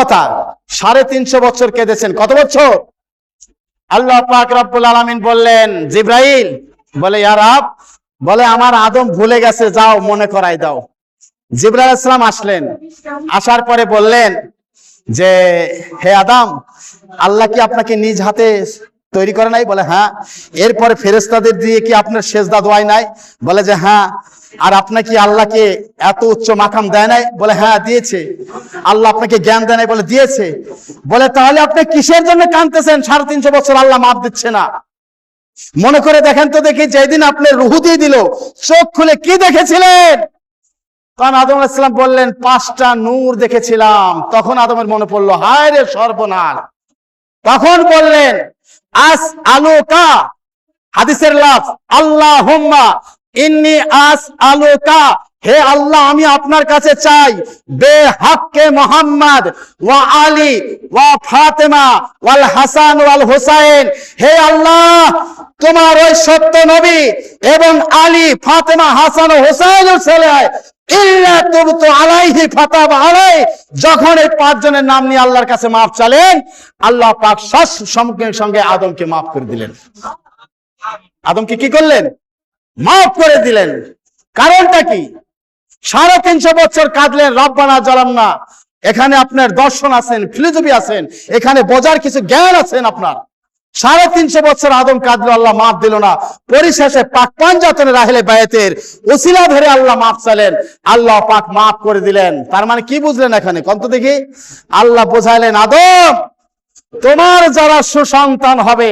কথা। সাড়ে তিনশো বছর কেঁদেছেন। কত বছর? আল্লাহ পাক রব্বুল আলমিন বললেন, জিব্রাইল। বলে ইয়ারাব বলে, আমার আদম ভুলে গেছে, যাও, মনে করাই দাও। জিব্রাইল ইসলাম আসলেন। আসার পরে বললেন যে, হে আদম, আল্লাহ কি আপনাকে নিজ হাতে তৈরি করে নাই, বলে হ্যাঁ এরপরে ফেরেস্তাদের দিয়ে কি আপনার সেজদা দোয়াই নাই? বলে যে হ্যাঁ আর আপনাকে আল্লাহকে এত উচ্চ মাকাম দেয় নাই? বলে হ্যাঁ দিয়েছে। আল্লাহ আপনাকে জ্ঞান দেয় নাই বলে দিয়েছে। বলে, তাহলে আপনি কিসের জন্য কাঁদতেছেন? সাড়ে তিনশো বছর আল্লাহ মাপ দিচ্ছে না। মনে করে দেখেন তো দেখি, যেদিন আপনি রুহু দিয়ে দিল, চোখ খুলে কি দেখেছিলেন? তখন আদম ইসলাম বললেন, পাঁচটা নূর দেখেছিলাম। তখন আদমের মনে পড়ল হায় রে সর্বনাশ। তখন বললেন আস আলোকা। হাদিসের লাভ আল্লাহ হোম্মা ইন্নি আস আলোকা। হে আল্লাহ, আমি আপনার কাছে চাই বে হাক্কে মোহাম্মদ ওয়া আলী ওয়া ফাতেমা ওয়াল হাসান ওয়াল হোসাইন। হে আল্লাহ, তোমার ওই সত্য নবী এবং আলী, ফাতেমা, হাসান ও হোসাইনের ছেলে যখন এই পাঁচজনের নাম নিয়ে আল্লাহর কাছে মাফ চালেন আল্লাহ পাক সঙ্গে সঙ্গে আদমকে মাফ করে দিলেন। আদমকে কি করলেন? মাফ করে দিলেন। কারণটা কি? সাড়ে তিনশো বছর কাঁদলেন, রব্বানা জ্বালাম না এখানে আপনার দর্শন আছেন, ফিলোজফি আছেন, এখানে বোঝার কিছু জ্ঞান আছেন আপনার। সাড়ে তিনশো বছর আদম কাঁদলো আল্লাহ মাফ দিল না। পরিশেষে পাক পাঞ্জাতনের রাহেলে বায়েতের ওসিলা ধরে আল্লাহ মাফ চালেন আল্লাহ পাক মাফ করে দিলেন। তার মানে কি বুঝলেন এখানে? কন্ত দেখি? আল্লাহ বোঝাইলেন, আদম তোমার যারা সুসন্তান হবে,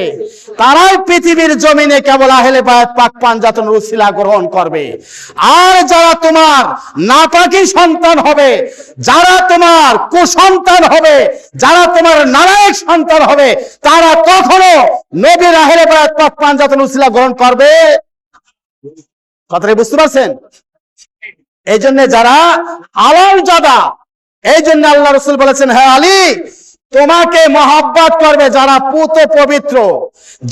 তারাই পৃথিবীর জমিনে কেবল আহেলে বায়াত, পাক পাঞ্জাতন রুসিলা গ্রহণ করবে। আর যারা তোমার নাপাকি সন্তান হবে, যারা তোমার কুসন্তান হবে, যারা তোমার নারায়ক সন্তান হবে, তারা কখনো নবীর আহেলে বায়াত, পাক পাঞ্জাতন রুসিলা গ্রহণ করবে? কথাটা বুঝতে পারছেন? এই জন্য যারা আলাল জাদা এই জন্য আল্লাহ রসুল বলেছেন হ্যাঁ আলী তোমাকে মহাব্বত করবে যারা পুত পবিত্র।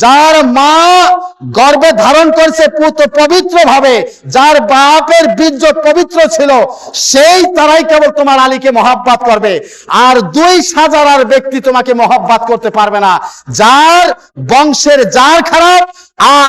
যার মা গর্ভে ধারণ করছে পুত পবিত্র ভাবে যার বাপের বীর্য পবিত্র ছিল, সেই তারাই কেবল তোমার আলীকে মহাব্বত করবে। আর দুই সাজার ব্যক্তি তোমাকে মহাব্বত করতে পারবে না। যার বংশের যার খারাপ, আর